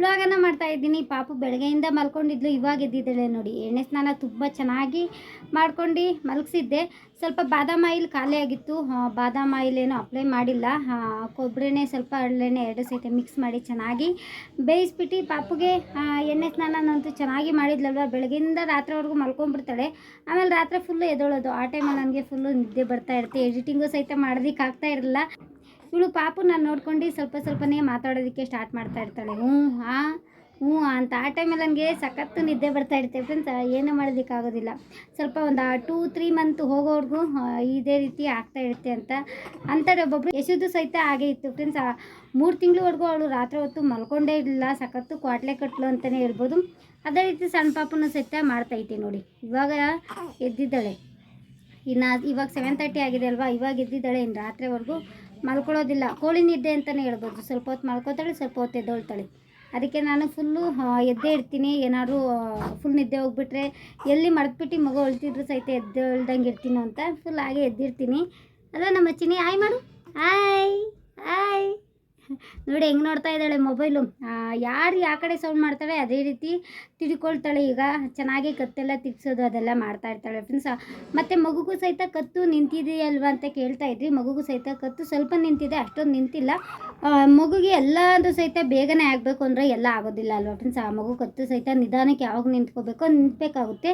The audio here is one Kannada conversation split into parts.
ವ್ಲಾಗನ್ನು ಮಾಡ್ತಾ ಇದ್ದೀನಿ. ಪಾಪು ಬೆಳಗ್ಗೆಯಿಂದ ಮಲ್ಕೊಂಡಿದ್ಲು ಇವಾಗ ಎದ್ದಿದ್ದಾಳೆ ನೋಡಿ. ಎಣ್ಣೆ ಸ್ನಾನ ತುಂಬ ಚೆನ್ನಾಗಿ ಮಾಡ್ಕೊಂಡು ಮಲಗಿಸಿದ್ದೆ. ಸ್ವಲ್ಪ ಬಾದಾಮ್ ಆಯಿಲ್ ಖಾಲಿ ಆಗಿತ್ತು. ಆ, ಬಾದಾಮ್ ಆಯಿಲ್ ಏನು ಅಪ್ಲೈ ಮಾಡಿಲ್ಲ. ಕೊಬ್ಬರಿನೇ ಸ್ವಲ್ಪ ಎಳ್ಳೆಣ್ಣೆ ಎರಡು ಸಹಿತ ಮಿಕ್ಸ್ ಮಾಡಿ ಚೆನ್ನಾಗಿ ಬೇಯಿಸ್ಬಿಟ್ಟು ಪಾಪುಗೆ ಎಣ್ಣೆ ಸ್ನಾನನಂತೂ ಚೆನ್ನಾಗಿ ಮಾಡಿದ್ಲಲ್ವ? ಬೆಳಗ್ಗೆಯಿಂದ ರಾತ್ರಿವರೆಗೂ ಮಲ್ಕೊಂಡ್ಬಿಡ್ತಾಳೆ. ಆಮೇಲೆ ರಾತ್ರಿ ಫುಲ್ಲು ಎದೊಳೋದು ಆ ಟೈಮಲ್ಲಿ ನನಗೆ ಫುಲ್ಲು ನಿದ್ದೆ ಬರ್ತಾ ಇರುತ್ತೆ. ಎಡಿಟಿಂಗು ಸಹಿತ ಮಾಡೋದಕ್ಕೆ ಆಗ್ತಾ ಇರಲಿಲ್ಲ ಇವಳು ಪಾಪು ನಾನು ನೋಡ್ಕೊಂಡು ಸ್ವಲ್ಪ ಸ್ವಲ್ಪನೇ ಮಾತಾಡೋದಕ್ಕೆ ಸ್ಟಾರ್ಟ್ ಮಾಡ್ತಾ ಇರ್ತಾಳೆ. ಹ್ಞೂ ಹಾಂ ಹ್ಞೂ, ಅಂತ ಆ ಟೈಮಲ್ಲಿ ನನಗೆ ಸಖತ್ತು ನಿದ್ದೆ ಬರ್ತಾ ಇರ್ತೇವೆ ಫ್ರೆಂಡ್ಸ್ ಏನೂ ಮಾಡೋದಕ್ಕಾಗೋದಿಲ್ಲ ಸ್ವಲ್ಪ ಒಂದು ಟೂ ತ್ರೀ ಮಂತ್ ಹೋಗೋವರೆಗೂ ಇದೇ ರೀತಿ ಆಗ್ತಾ ಇರುತ್ತೆ ಅಂತ ಅಂತಾರೆ ಒಬ್ಬೊಬ್ರು. ಯಶುದು ಸಹಿತ ಹಾಗೆ ಇತ್ತು ಫ್ರೆಂಡ್ಸ್ ಮೂರು ತಿಂಗಳವರೆಗೂ ಅವಳು ರಾತ್ರಿ ಹೊತ್ತು ಮಲ್ಕೊಂಡೇ ಇರಲಿಲ್ಲ ಸಖತ್ತು ಕ್ವಾಟ್ಲೆ ಕಟ್ಲು ಅಂತಲೇ ಹೇಳ್ಬೋದು. ಅದೇ ರೀತಿ ಸಣ್ಣ ಪಾಪನ ಸಹಿತ ಮಾಡ್ತೈತೆ ನೋಡಿ. ಇವಾಗ ಎದ್ದಿದ್ದಾಳೆ. ಇನ್ನು, ಇವಾಗ ಸೆವೆನ್ ತರ್ಟಿ ಆಗಿದೆ ಅಲ್ವಾ? ಇವಾಗ ಎದ್ದಿದ್ದಾಳೆ ಇನ್ನು ರಾತ್ರಿವರೆಗೂ. ಮಲ್ಕೊಳ್ಳೋದಿಲ್ಲ. ಕೋಳಿ ನಿದ್ದೆ ಅಂತಲೇ ಹೇಳ್ಬೋದು. ಸ್ವಲ್ಪ ಹೊತ್ತು ಮಲ್ಕೋತಾಳೆ, ಸ್ವಲ್ಪ ಹೊತ್ತು ಎದ್ದೊಳ್ತಾಳೆ. ಅದಕ್ಕೆ ನಾನು ಫುಲ್ಲು ಎದ್ದೇ ಇರ್ತೀನಿ. ಏನಾದರೂ ಫುಲ್ ನಿದ್ದೆ ಹೋಗ್ಬಿಟ್ರೆ ಎಲ್ಲಿ ಮರೆತ್ಬಿಟ್ಟು ಮಗು ಅಳ್ತಿದ್ರು ಸಹಿತ ಎದ್ದೇಳ್ದಂಗೆ ಇರ್ತೀನೋ ಅಂತ ಫುಲ್ ಹಾಗೆ ಎದ್ದಿರ್ತೀನಿ. ಅಲ್ಲ, ನಮ್ಮ ಚಿನಿ ಆಯ್ ಮಾಡು. ಆಯ್ ಆಯ್ ನೋಡಿ, ಹೆಂಗೆ ನೋಡ್ತಾ ಇದ್ದಾಳೆ ಮೊಬೈಲು ಯಾರು ಯಾವ ಕಡೆ ಸೌಂಡ್ ಮಾಡ್ತಾಳೆ ಅದೇ ರೀತಿ ತಿಳ್ಕೊಳ್ತಾಳೆ ಈಗ. ಚೆನ್ನಾಗಿ ಕತ್ತೆಲ್ಲ ತಿರ್ಸೋದು ಅದೆಲ್ಲ ಮಾಡ್ತಾ ಇರ್ತಾಳೆ ಫ್ರೆಂಡ್ಸ್ ಮತ್ತು ಮಗುಗೂ ಸಹಿತ ಕತ್ತು ನಿಂತಿದೆಯಲ್ವಾ ಅಂತ ಕೇಳ್ತಾ ಇದ್ವಿ ಮಗುಗೂ ಸಹಿತ ಕತ್ತು ಸ್ವಲ್ಪ ನಿಂತಿದೆ, ಅಷ್ಟೊಂದು ನಿಂತಿಲ್ಲ. ಮಗುಗೆ ಎಲ್ಲದು ಸಹಿತ ಬೇಗನೆ ಆಗಬೇಕು ಅಂದರೆ ಎಲ್ಲ ಆಗೋದಿಲ್ಲ ಅಲ್ವಾ ಫ್ರೆಂಡ್ಸ್ ಆ, ಮಗು ಕತ್ತು ಸಹಿತ ನಿಧಾನಕ್ಕೆ ಯಾವಾಗ ನಿಂತ್ಕೋಬೇಕೋ ನಿಂತ್ಬೇಕಾಗುತ್ತೆ.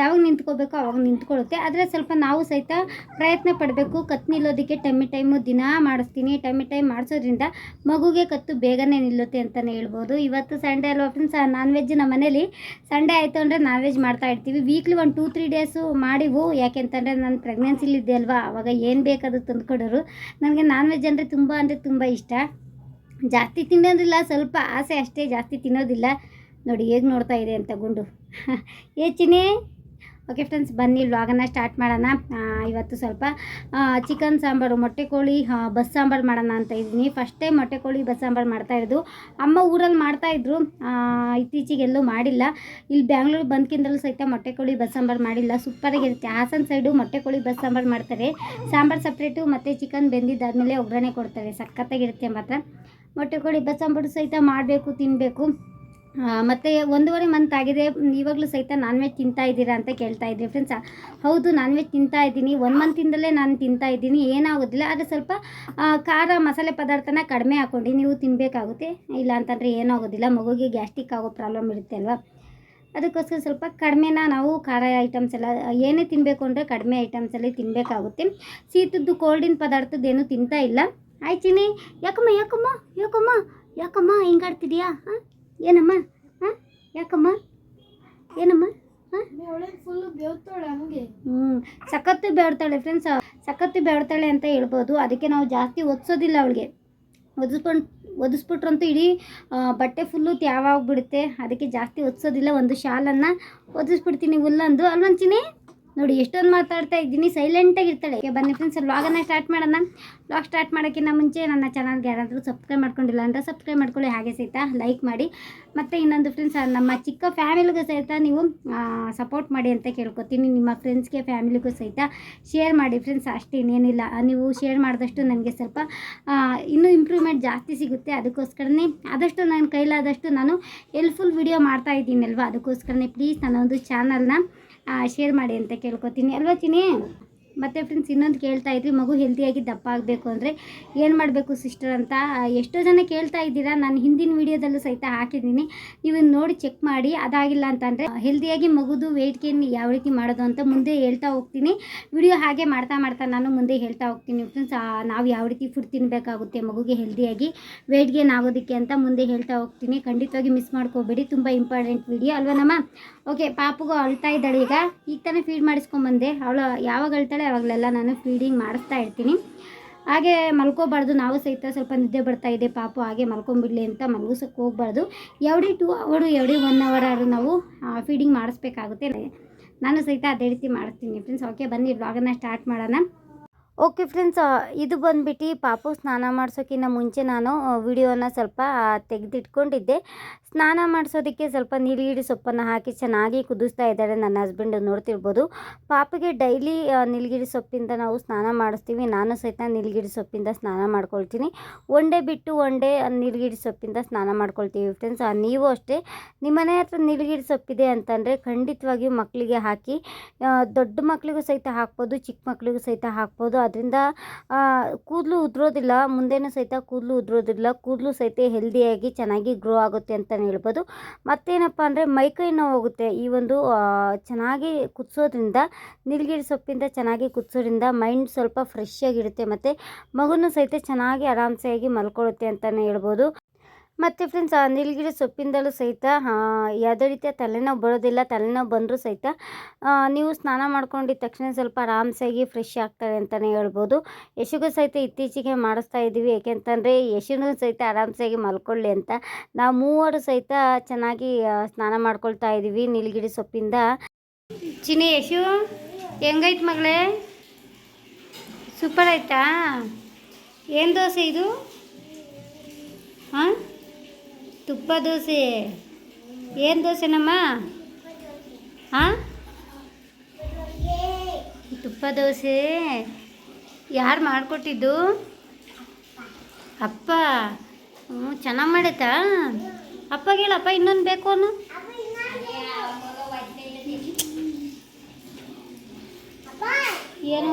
ಯಾವಾಗ ನಿಂತ್ಕೋಬೇಕೋ ಅವಾಗ ನಿಂತ್ಕೊಳ್ಳುತ್ತೆ. ಆದರೆ ಸ್ವಲ್ಪ ನಾವು ಸಹಿತ ಪ್ರಯತ್ನ ಪಡಬೇಕು. ಕತ್ತು ನಿಲ್ಲೋದಕ್ಕೆ ಟೈಮಿ, ಟೈಮು ದಿನ ಮಾಡಿಸ್ತೀನಿ, ಟೈಮಿ, ಟೈಮ್ ಮಾಡಿಸೋದ್ರಿಂದ ಮಗುಗೆ ಕತ್ತು ಬೇಗನೆ ನಿಲ್ಲುತ್ತೆ ಅಂತಲೇ ಹೇಳ್ಬೋದು. ಇವತ್ತು ಸಂಡೇ ಅಲ್ವಾ ಫ್ರೆಂಡ್ಸ್ ನಾನ್ ವೆಜ್ ನಮ್ಮ ಮನೇಲಿ ಸಂಡೇ ಆಯಿತು ಅಂದರೆ ನಾನ್ ವೆಜ್ ಮಾಡ್ತಾ ಇರ್ತೀವಿ. ವೀಕ್ಲಿ ಒಂದು ಟೂ ತ್ರೀ ಡೇಸು ಮಾಡಿವು. ಯಾಕೆಂತಂದರೆ ನಾನು ಪ್ರೆಗ್ನೆನ್ಸಿಲಿದ್ದೆ ಅಲ್ವಾ? ಅವಾಗ ಏನು ಬೇಕಾದ್ರೂ ತಂದುಕೊಡೋರು ನನಗೆ ನಾನ್ ವೆಜ್ ಅಂದರೆ ತುಂಬ ಅಂದರೆ ತುಂಬ ಇಷ್ಟ. ಜಾಸ್ತಿ ತಿನ್ನೋದಿಲ್ಲ, ಸ್ವಲ್ಪ ಆಸೆ ಅಷ್ಟೇ ಜಾಸ್ತಿ ತಿನ್ನೋದಿಲ್ಲ. ನೋಡಿ ಹೇಗೆ ನೋಡ್ತಾ ಇದೆ ಅಂತ ಗುಂಡು. ಏ ಚಿನಿ ಓಕೆ ಫ್ರೆಂಡ್ಸ್ ಬನ್ನಿ ವ್ಲಾಗನ್ನು ಸ್ಟಾರ್ಟ್ ಮಾಡೋಣ. ಇವತ್ತು ಸ್ವಲ್ಪ ಚಿಕನ್ ಸಾಂಬಾರು, ಮೊಟ್ಟೆ ಕೋಳಿ ಬಸ್ ಸಾಂಬಾರು ಮಾಡೋಣ ಅಂತ ಇದ್ದೀನಿ. ಫಸ್ಟ್ ಟೈಮ್ ಮೊಟ್ಟೆ ಕೋಳಿ, ಬಸ್ ಸಾಂಬಾರು ಮಾಡ್ತಾ ಇರೋದು. ಅಮ್ಮ ಊರಲ್ಲಿ ಮಾಡ್ತಾಯಿದ್ರು ಇತ್ತೀಚೆಗೆ ಎಲ್ಲೂ ಮಾಡಿಲ್ಲ. ಇಲ್ಲಿ ಬ್ಯಾಂಗ್ಳೂರು ಬಂದ್ಕಿಂದಲೂ ಸಹಿತ ಮೊಟ್ಟೆ ಕೋಳಿ, ಬಸ್ ಸಾಂಬಾರು ಮಾಡಿಲ್ಲ. ಸೂಪರಾಗಿರುತ್ತೆ ಹಾಸನ ಸೈಡು ಮೊಟ್ಟೆ ಕೋಳಿ, ಬಸ್ ಸಾಂಬಾರು ಮಾಡ್ತಾರೆ. ಸಾಂಬಾರು ಸಪ್ರೇಟು ಮತ್ತು ಚಿಕನ್ ಬೆಂದಿದ್ದಾದಮೇಲೆ ಒಗ್ಗರಣೆ ಕೊಡ್ತಾರೆ. ಸಖತ್ತಾಗಿರುತ್ತೆ ಮಾತ್ರ. ಮೊಟ್ಟೆ ಕೋಳಿ, ಬಸ್ ಸಾಂಬಾರು ಸಹಿತ ಮಾಡಬೇಕು ತಿನ್ನಬೇಕು ಮತ್ತು ಒಂದೂವರೆ ಮಂತ್ ಆಗಿದೆ. ಇವಾಗಲೂ ಸಹಿತ ನಾನ್ ವೆಜ್ ತಿಂತಾ ಇದ್ದೀರಾ ಅಂತ ಕೇಳ್ತಾ ಇದ್ದೀರಿ ಫ್ರೆಂಡ್ಸ್ ಹೌದು ನಾನ್ ವೆಜ್ ತಿಂತಾ ಇದ್ದೀನಿ. ಒನ್ ಮಂತಿಂದಲೇ ನಾನು ತಿಂತಾ ಇದ್ದೀನಿ. ಏನಾಗೋದಿಲ್ಲ. ಆದರೆ ಸ್ವಲ್ಪ ಖಾರ ಮಸಾಲೆ ಪದಾರ್ಥನ ಕಡಿಮೆ ಹಾಕ್ಕೊಂಡು ನೀವು ತಿನ್ನಬೇಕಾಗುತ್ತೆ ಇಲ್ಲ ಅಂತಂದರೆ ಏನಾಗೋದಿಲ್ಲ. ಮಗುಗೆ ಗ್ಯಾಸ್ಟ್ರಿಕ್ ಆಗೋ ಪ್ರಾಬ್ಲಮ್ ಇರುತ್ತೆ ಅಲ್ವಾ? ಅದಕ್ಕೋಸ್ಕರ ಸ್ವಲ್ಪ ಕಡಿಮೆನ ನಾವು ಖಾರ ಐಟಮ್ಸ್ ಎಲ್ಲ, ಏನೇ ತಿನ್ನಬೇಕು ಅಂದರೆ ಕಡಿಮೆ ಐಟಮ್ಸಲ್ಲಿ ತಿನ್ನಬೇಕಾಗುತ್ತೆ ಶೀತದ್ದು ಕೋಲ್ಡಿನ ಪದಾರ್ಥದ್ದು ಏನೂ ತಿಂತಾ ಇಲ್ಲ. ಆಯ್ತೀನಿ ಯಾಕಮ್ಮ ಯಾಕಮ್ಮ ಯಾಕಮ್ಮ ಯಾಕಮ್ಮ, ಹಿಂಗಾಡ್ತಿದ್ಯಾ? ಹಾಂ? ಏನಮ್ಮ? ಹಾಂ? ಯಾಕಮ್ಮ? ಏನಮ್ಮ? ಹ್ಞೂ ಸಖತ್ತು ಬೇಡ್ತಾಳೆ ಫ್ರೆಂಡ್ಸ್ ಸಖತ್ತು ಬೇಡ್ತಾಳೆ ಅಂತ ಹೇಳ್ಬೋದು. ಅದಕ್ಕೆ ನಾವು ಜಾಸ್ತಿ ಒದಿಸೋದಿಲ್ಲ ಅವಳಿಗೆ. ಒದಿಸ್ಕೊಂಡು ಒದಿಸ್ಬಿಟ್ರಂತೂ ಇಡೀ ಬಟ್ಟೆ ಫುಲ್ಲು ತ್ಯಾವಾಗ್ಬಿಡುತ್ತೆ ಅದಕ್ಕೆ ಜಾಸ್ತಿ ಒದಿಸೋದಿಲ್ಲ. ಒಂದು ಶಾಲನ್ನು ಒದಿಸ್ಬಿಡ್ತೀನಿ ಹುಲ್ಲಂದು. ಅಲ್ವಂಚಿನಿ? ನೋಡಿ, ಎಷ್ಟೊಂದು ಮಾತಾಡ್ತಾ ಇದ್ದೀನಿ ಸೈಲೆಂಟಾಗಿ ಇರ್ತಾಳೆ. ಬನ್ನಿ ಫ್ರೆಂಡ್ಸ್ ವ್ಲಾಗನ್ನ ಸ್ಟಾರ್ಟ್ ಮಾಡೋಣ. ವ್ಲಾಗ್ ಸ್ಟಾರ್ಟ್ ಮಾಡೋಕ್ಕಿಂತ ಮುಂಚೆ ನನ್ನ ಚಾನಲ್ಗೆ ಯಾರಾದರೂ ಸಬ್ಸ್ಕ್ರೈಬ್ ಮಾಡ್ಕೊಂಡಿಲ್ಲ ಅಂದರೆ ಸಬ್ಸ್ಕ್ರೈಬ್ ಮಾಡ್ಕೊಳ್ಳಿ. ಹಾಗೆ ಸಹಿತ ಲೈಕ್ ಮಾಡಿ. ಮತ್ತು ಇನ್ನೊಂದು ಫ್ರೆಂಡ್ಸ್ ನಮ್ಮ ಚಿಕ್ಕ ಫ್ಯಾಮಿಲಿಗೂ ಸಹಿತ ನೀವು ಸಪೋರ್ಟ್ ಮಾಡಿ ಅಂತ ಕೇಳ್ಕೊತೀನಿ. ನಿಮ್ಮ ಫ್ರೆಂಡ್ಸ್ಗೆ ಫ್ಯಾಮಿಲಿಗೂ ಸಹಿತ ಶೇರ್ ಮಾಡಿ ಫ್ರೆಂಡ್ಸ್ ಅಷ್ಟೇ ಇನ್ನೇನಿಲ್ಲ. ನೀವು ಶೇರ್ ಮಾಡಿದಷ್ಟು ನನಗೆ ಸ್ವಲ್ಪ ಇನ್ನೂ ಇಂಪ್ರೂವ್ಮೆಂಟ್ ಜಾಸ್ತಿ ಸಿಗುತ್ತೆ. ಅದಕ್ಕೋಸ್ಕರನೇ ಆದಷ್ಟು ನನ್ನ ಕೈಲಾದಷ್ಟು ನಾನು ಹೆಲ್ಪ್ಫುಲ್ ವಿಡಿಯೋ ಮಾಡ್ತಾ ಇದ್ದೀನಲ್ವ? ಅದಕ್ಕೋಸ್ಕರನೇ ಪ್ಲೀಸ್ ನನ್ನೊಂದು ಚಾನಲ್ನ ಶೇರ್ ಮಾಡಿ ಅಂತ ಕೇಳ್ಕೊತೀನಿ. ಅಲ್ವಾ ಚಿನಿ ಮತ್ತು ಫ್ರೆಂಡ್ಸ್ ಇನ್ನೊಂದು ಕೇಳ್ತಾ ಇದ್ರಿ ಮಗು ಹೆಲ್ದಿಯಾಗಿ ದಪ್ಪ ಆಗಬೇಕು ಅಂದರೆ ಏನು ಮಾಡಬೇಕು ಸಿಸ್ಟರ್ ಅಂತ. ಎಷ್ಟೋ ಜನ ಕೇಳ್ತಾ ಇದ್ದೀರಾ, ನಾನು ಹಿಂದಿನ ವೀಡಿಯೋದಲ್ಲೂ ಸಹಿತ ಹಾಕಿದ್ದೀನಿ. ನೀವು ನೋಡಿ ಚೆಕ್ ಮಾಡಿ, ಅದಾಗಿಲ್ಲ ಅಂತಂದರೆ ಹೆಲ್ದಿಯಾಗಿ ಮಗುದು ವೆಯ್ಟ್ ಗೇನ್ ಯಾವ ರೀತಿ ಮಾಡೋದು ಅಂತ ಮುಂದೆ ಹೇಳ್ತಾ ಹೋಗ್ತೀನಿ. ವಿಡಿಯೋ ಹಾಗೆ ಮಾಡ್ತಾ ಮಾಡ್ತಾ ನಾನು ಮುಂದೆ ಹೇಳ್ತಾ ಹೋಗ್ತೀನಿ. ಫ್ರೆಂಡ್ಸ್ ನಾವು ಯಾವ ರೀತಿ ಫುಡ್ ತಿನ್ನಬೇಕಾಗುತ್ತೆ ಮಗುಗೆ ಹೆಲ್ದಿಯಾಗಿ ವೆಯ್ಟ್ ಗೇನ್ ಆಗೋದಕ್ಕೆ ಅಂತ ಮುಂದೆ ಹೇಳ್ತಾ ಹೋಗ್ತೀನಿ. ಖಂಡಿತವಾಗಿ ಮಿಸ್ ಮಾಡ್ಕೋಬೇಡಿ, ತುಂಬ ಇಂಪಾರ್ಟೆಂಟ್ ವಿಡಿಯೋ ಅಲ್ವಾ ನಮ್ಮ? ಓಕೆ ಪಾಪುಗೂ ಅಳ್ತಾ ಇದ್ದಾಳೆ ಈಗ. ಈಗ ತಾನೇ ಫೀಡ್ ಮಾಡಿಸ್ಕೊಂಬಂದೆ. ಅವಳು ಯಾವಾಗ ಅಳ್ತಾಳೆ ಅವಾಗಲೆಲ್ಲ ನಾನು ಫೀಡಿಂಗ್ ಮಾಡಿಸ್ತಾ ಇರ್ತೀನಿ. ಹಾಗೆ ಮಲ್ಕೋಬಾರ್ದು, ನಾವು ಸಹಿತ ಸ್ವಲ್ಪ ನಿದ್ದೆ ಬರ್ತಾ ಇದೆ, ಪಾಪು ಹಾಗೆ ಮಲ್ಕೊಂಬಿಡ್ಲಿ ಅಂತ ಮಲಗಿಸೋಕೆ ಹೋಗ್ಬಾರ್ದು. ಎವ್ರಿ ಟೂ ಅವರು ಎವ್ರಿ ಒನ್ ಅವರ್ ಆದರೂ ನಾವು ಫೀಡಿಂಗ್ ಮಾಡಿಸ್ಬೇಕಾಗುತ್ತೆ. ನಾನು ಸಹಿತ ಅದೇ ರೀತಿ ಮಾಡಿಸ್ತೀನಿ ಫ್ರೆಂಡ್ಸ್ ಓಕೆ ಬನ್ನಿ ವ್ಲಾಗನ್ನು ಸ್ಟಾರ್ಟ್ ಮಾಡೋಣ. ಓಕೆ ಫ್ರೆಂಡ್ಸ್ ಇದು ಬಂದ್ಬಿಟ್ಟು ಪಾಪು ಸ್ನಾನ ಮಾಡಿಸೋಕ್ಕಿಂತ ಮುಂಚೆ ನಾನು ವಿಡಿಯೋನ ಸ್ವಲ್ಪ ತೆಗೆದಿಟ್ಕೊಂಡಿದ್ದೆ. ಸ್ನಾನ ಮಾಡಿಸೋದಕ್ಕೆ ಸ್ವಲ್ಪ ನೀಲಗಿರಿ ಸೊಪ್ಪನ್ನು ಹಾಕಿ ಚೆನ್ನಾಗಿ ಕುದಿಸ್ತಾ ಇದ್ದಾರೆ ನನ್ನ ಹಸ್ಬೆಂಡ್ ನೋಡ್ತಿರ್ಬೋದು. ಪಾಪಿಗೆ ಡೈಲಿ ನೀಲಗಿಡಿ ಸೊಪ್ಪಿಂದ ನಾವು ಸ್ನಾನ ಮಾಡಿಸ್ತೀವಿ. ನಾನು ಸಹಿತ ನೀಲಗಿರಿ ಸೊಪ್ಪಿಂದ ಸ್ನಾನ ಮಾಡ್ಕೊಳ್ತೀನಿ. ಒನ್ ಡೇ ಬಿಟ್ಟು ಒನ್ ಡೇ ಸೊಪ್ಪಿಂದ ಸ್ನಾನ ಮಾಡ್ಕೊಳ್ತೀವಿ ಫ್ರೆಂಡ್ಸ್ ನೀವು ಅಷ್ಟೇ. ನಿಮ್ಮ ಮನೆ ಹತ್ರ ನೀಲಗಿರಿ ಸೊಪ್ಪಿದೆ ಅಂತಂದರೆ ಖಂಡಿತವಾಗಿಯೂ ಮಕ್ಕಳಿಗೆ ಹಾಕಿ ದೊಡ್ಡ ಮಕ್ಕಳಿಗೂ ಸಹಿತ ಹಾಕ್ಬೋದು, ಚಿಕ್ಕ ಮಕ್ಕಳಿಗೂ ಸಹಿತ ಹಾಕ್ಬೋದು. ಅದರಿಂದ ಕೂದಲು ಉದುರೋದಿಲ್ಲ, ಮುಂದೆನೂ ಸಹಿತ ಕೂದಲು ಉದುರೋದಿಲ್ಲ, ಕೂದಲು ಸಹಿತ ಹೆಲ್ದಿಯಾಗಿ ಚೆನ್ನಾಗಿ ಗ್ರೋ ಆಗುತ್ತೆ ಅಂತಲೇ ಹೇಳ್ಬೋದು. ಮತ್ತೇನಪ್ಪ ಅಂದರೆ ಮೈಕೈ ನೋವು ಹೋಗುತ್ತೆ. ಈ ಒಂದು ಚೆನ್ನಾಗಿ ಕುದಿಸೋದ್ರಿಂದ, ನೀಲಗಿರಿ ಸೊಪ್ಪಿಂದ ಚೆನ್ನಾಗಿ ಕುದಿಸೋದ್ರಿಂದ ಮೈಂಡ್ ಸ್ವಲ್ಪ ಫ್ರೆಶ್ ಆಗಿರುತ್ತೆ ಮತ್ತು ಮಗುನೂ ಸಹಿತ ಚೆನ್ನಾಗಿ ಆರಾಮ್ಸೆಯಾಗಿ ಮಲ್ಕೊಳ್ಳುತ್ತೆ ಅಂತಲೇ ಹೇಳ್ಬೋದು. ಮತ್ತು ಫ್ರೆಂಡ್ಸ್ ಆ ನೀಲಗಿರಿ ಸೊಪ್ಪಿಂದಲೂ ಸಹಿತ ಯಾವುದೇ ರೀತಿಯ ತಲೆನೋವು ಬರೋದಿಲ್ಲ, ತಲೆನೋವು ಬಂದರೂ ಸಹಿತ ನೀವು ಸ್ನಾನ ಮಾಡ್ಕೊಂಡಿದ್ದ ತಕ್ಷಣ ಸ್ವಲ್ಪ ಆರಾಮ್ಸಾಗಿ ಫ್ರೆಶ್ ಆಗ್ತಾರೆ ಅಂತಲೇ ಹೇಳ್ಬೋದು. ಯಶಿಗೂ ಸಹಿತ ಇತ್ತೀಚೆಗೆ ಮಾಡಿಸ್ತಾ ಇದ್ದೀವಿ ಏಕೆಂತಂದರೆ ಯಶುನೂ ಸಹಿತ ಆರಾಮ್ಸಾಗಿ ಮಲ್ಕೊಳ್ಳಿ ಅಂತ ನಾವು ಮೂವರು ಸಹಿತ ಚೆನ್ನಾಗಿ ಸ್ನಾನ ಮಾಡ್ಕೊಳ್ತಾ ಇದ್ದೀವಿ ನೀಲಗಿರಿ ಸೊಪ್ಪಿಂದ. ಚಿನಿ ಯಶು, ಹೆಂಗೈತೆ ಮಗಳೇ? ಸೂಪರ್ ಆಯ್ತಾ? ಏನು ದೋಸೆ ಇದು? ಹಾಂ ತುಪ್ಪ ದೋಸೆ. ಏನು ದೋಸೆನಮ್ಮ? ಹಾಂ ತುಪ್ಪ ದೋಸೆ. ಯಾರು ಮಾಡಿಕೊಟ್ಟಿದ್ದು? ಅಪ್ಪ. ಹ್ಞೂ ಚೆನ್ನಾಗಿ ಮಾಡೈತಾ? ಅಪ್ಪ ಹೇಳಪ್ಪ, ಇನ್ನೊಂದು ಬೇಕು ಅನ್ನು. ಏನೋ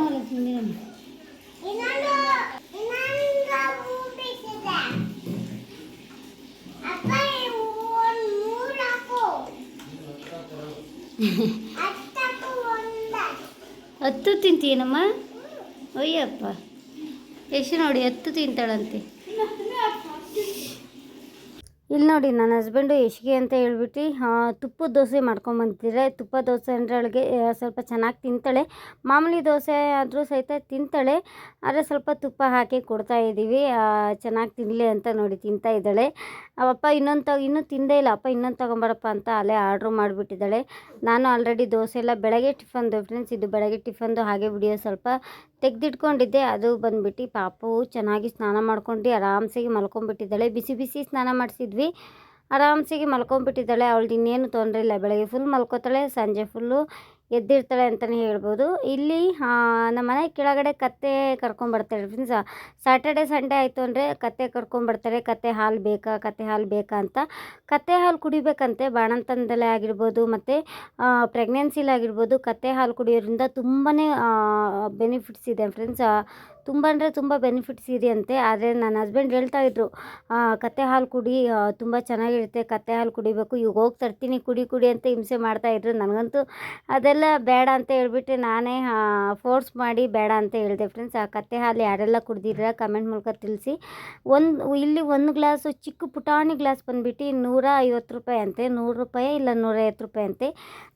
ಹತ್ತು ತಿಂತೀನಮ್ಮ ಅಯ್ಯಪ್ಪ. ಎಷ್ಟು ನೋಡಿ ಹತ್ತು ತಿಂತಾಳಂತೆ. ಇಲ್ಲಿ ನೋಡಿ, ನನ್ನ ಹಸ್ಬೆಂಡು ಯಶ್ಗೆ ಅಂತ ಹೇಳ್ಬಿಟ್ಟು ತುಪ್ಪದ ದೋಸೆ ಮಾಡ್ಕೊಂಬಂದಿದ್ದಾರೆ ತುಪ್ಪ ದೋಸೆ ಅಂದರೆ ಅವಳಿಗೆ ಸ್ವಲ್ಪ ಚೆನ್ನಾಗಿ ತಿಂತಾಳೆ. ಮಾಮೂಲಿ ದೋಸೆ ಆದರೂ ಸಹಿತ ತಿಂತಾಳೆ. ಆದರೆ ಸ್ವಲ್ಪ ತುಪ್ಪ ಹಾಕಿ ಕೊಡ್ತಾ ಇದ್ದೀವಿ ಚೆನ್ನಾಗಿ ತಿನ್ನಲಿ ಅಂತ ನೋಡಿ ತಿಂತಾ ಇದ್ದಾಳೆ. ಅವಪ್ಪ ಇನ್ನೊಂದು ತಗ ಇನ್ನೂ ತಿಂದೇ ಇಲ್ಲ. ಅಪ್ಪ ಇನ್ನೊಂದು ತಗೊಂಬರಪ್ಪ ಅಂತ ಅಲ್ಲೇ ಆರ್ಡ್ರ್ ಮಾಡಿಬಿಟ್ಟಿದ್ದಾಳೆ. ನಾನು ಆಲ್ರೆಡಿ ದೋಸೆ ಎಲ್ಲ ಬೆಳಗ್ಗೆ ಟಿಫನ್ದು ಫ್ರೆಂಡ್ಸ್ ಇದು ಬೆಳಗ್ಗೆ ಟಿಫನ್ದು ಹಾಗೆ ವಿಡಿಯೋ ಸ್ವಲ್ಪ ತೆಗೆದಿಟ್ಕೊಂಡಿದ್ದೆ. ಅದು ಬಂದುಬಿಟ್ಟು ಪಾಪವು ಚೆನ್ನಾಗಿ ಸ್ನಾನ ಮಾಡ್ಕೊಂಡು ಆರಾಮ್ಸಾಗಿ ಮಲ್ಕೊಂಡ್ಬಿಟ್ಟಿದ್ದಾಳೆ. ಬಿಸಿ ಬಿಸಿ ಸ್ನಾನ ಮಾಡಿಸಿದ್ವಿ. ಆರಾಮ್ಸಾಗಿ ಮಲ್ಕೊಂಡ್ಬಿಟ್ಟಿದ್ದಾಳೆ ಅವಳು ಇನ್ನೇನು ತೊಂದರೆ ಇಲ್ಲ. ಬೆಳಗ್ಗೆ ಫುಲ್ ಮಲ್ಕೋತಾಳೆ, ಸಂಜೆ ಫುಲ್ಲು ಎದ್ದಿರ್ತಾಳೆ ಅಂತಲೇ ಹೇಳ್ಬೋದು. ಇಲ್ಲಿ ನಮ್ಮ ಮನೆ ಕೆಳಗಡೆ ಕತ್ತೆ ಕರ್ಕೊಂಬರ್ತಾರೆ ಫ್ರೆಂಡ್ಸ್ ಸ್ಯಾಟರ್ಡೆ ಸಂಡೇ ಆಯಿತು ಅಂದರೆ ಕತ್ತೆ ಕರ್ಕೊಂಬರ್ತಾರೆ. ಕತ್ತೆ ಹಾಲು ಬೇಕಾ, ಕತ್ತೆ ಹಾಲು ಬೇಕಾ ಅಂತ. ಕತ್ತೆ ಹಾಲು ಕುಡಿಬೇಕಂತೆ. ಬಾಣಂತನದಲ್ಲೇ ಆಗಿರ್ಬೋದು, ಮತ್ತು ಪ್ರೆಗ್ನೆನ್ಸಿಲಾಗಿರ್ಬೋದು ಕತ್ತೆ ಹಾಲು ಕುಡಿಯೋದ್ರಿಂದ ತುಂಬಾ ಬೆನಿಫಿಟ್ಸ್ ಇದೆ ಫ್ರೆಂಡ್ಸ್ ತುಂಬ ಅಂದರೆ ತುಂಬ ಬೆನಿಫಿಟ್ಸ್ ಇದೆ ಅಂತೆ ಆದರೆ ನನ್ನ ಹಸ್ಬೆಂಡ್ ಹೇಳ್ತಾ ಇದ್ರು ಆ, ಕತ್ತೆ ಹಾಲು ಕುಡಿ ತುಂಬ ಚೆನ್ನಾಗಿರುತ್ತೆ ಕತ್ತೆ ಹಾಲು ಕುಡಿಬೇಕು. ಈಗ ಹೋಗಿ ತರ್ತೀನಿ ಕುಡಿ ಕುಡಿ ಅಂತ ಹಿಂಸೆ ಮಾಡ್ತಾಯಿದ್ರು ನನಗಂತೂ ಅದೆಲ್ಲ ಬೇಡ ಅಂತ ಹೇಳ್ಬಿಟ್ಟು ನಾನೇ ಫೋರ್ಸ್ ಮಾಡಿ ಬೇಡ ಅಂತ ಹೇಳಿದೆ. ಫ್ರೆಂಡ್ಸ್ ಆ ಕತ್ತೆ ಹಾಲು ಯಾರೆಲ್ಲ ಕುಡ್ದಿದ್ರೆ ಕಮೆಂಟ್ ಮೂಲಕ ತಿಳಿಸಿ. ಒಂದು ಇಲ್ಲಿ ಒಂದು ಗ್ಲಾಸು ಚಿಕ್ಕ ಪುಟಾಣಿ ಗ್ಲಾಸ್ ಬಂದುಬಿಟ್ಟು ನೂರ ಐವತ್ತು ರೂಪಾಯಿ ಅಂತೆ. ನೂರು ರೂಪಾಯಿ ಇಲ್ಲ ನೂರೈವತ್ತು ರೂಪಾಯಿ ಅಂತೆ.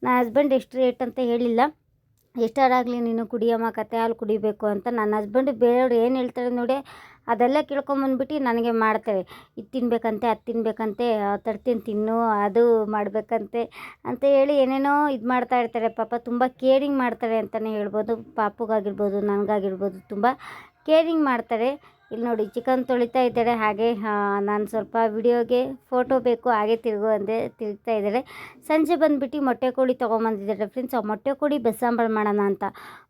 ನನ್ನ ಹಸ್ಬೆಂಡ್ ಎಷ್ಟು ರೇಟ್ ಅಂತ ಹೇಳಿಲ್ಲ. ಎಷ್ಟಾರಾಗಲಿ ನೀನು ಕುಡಿಯಮ್ಮ ಕತೆ ಹಾಲು ಕುಡಿಬೇಕು ಅಂತ ನನ್ನ ಹಸ್ಬೆಂಡ್ ಬೇರೆಯವ್ರು ಏನು ಹೇಳ್ತಾರೆ ನೋಡಿ ಅದೆಲ್ಲ ಕೇಳ್ಕೊಂಬಂದ್ಬಿಟ್ಟು ನನಗೆ ಮಾಡ್ತಾರೆ ಇದು ತಿನ್ಬೇಕಂತೆ ಅದು ತಿನ್ಬೇಕಂತೆ ಆ, ತರ್ತೀನಿ ತಿನ್ನು ಅದು ಮಾಡಬೇಕಂತೆ ಅಂತ ಹೇಳಿ ಏನೇನೋ ಇದು ಮಾಡ್ತಾ ಇರ್ತಾರೆ. ಪಾಪ ತುಂಬ ಕೇರಿಂಗ್ ಮಾಡ್ತಾರೆ ಅಂತಲೇ ಹೇಳ್ಬೋದು. ಪಾಪುಗಾಗಿರ್ಬೋದು ನನಗಾಗಿರ್ಬೋದು ತುಂಬ ಕೇರಿಂಗ್ ಮಾಡ್ತಾರೆ. ಇಲ್ಲಿ ನೋಡಿ ಚಿಕನ್ ತೊಳಿತಾ ಇದ್ದಾರೆ. ಹಾಗೆ ನಾನು ಸ್ವಲ್ಪ ವಿಡಿಯೋಗೆ ಫೋಟೋ ಬೇಕು, ಹಾಗೆ ತಿರುಗು ಅಂದೆ ತಿರುಗ್ತಾ ಇದ್ದಾರೆ. ಸಂಜೆ ಬಂದುಬಿಟ್ಟು ಮೊಟ್ಟೆ ಕೋಳಿ ತೊಗೊಂಬಂದಿದ್ದಾರೆ ಫ್ರೆಂಡ್ಸ್ ಆ ಮೊಟ್ಟೆ ಕೋಳಿ ಬಸ್ಸಾಂಬಾರು ಮಾಡೋಣ ಅಂತ.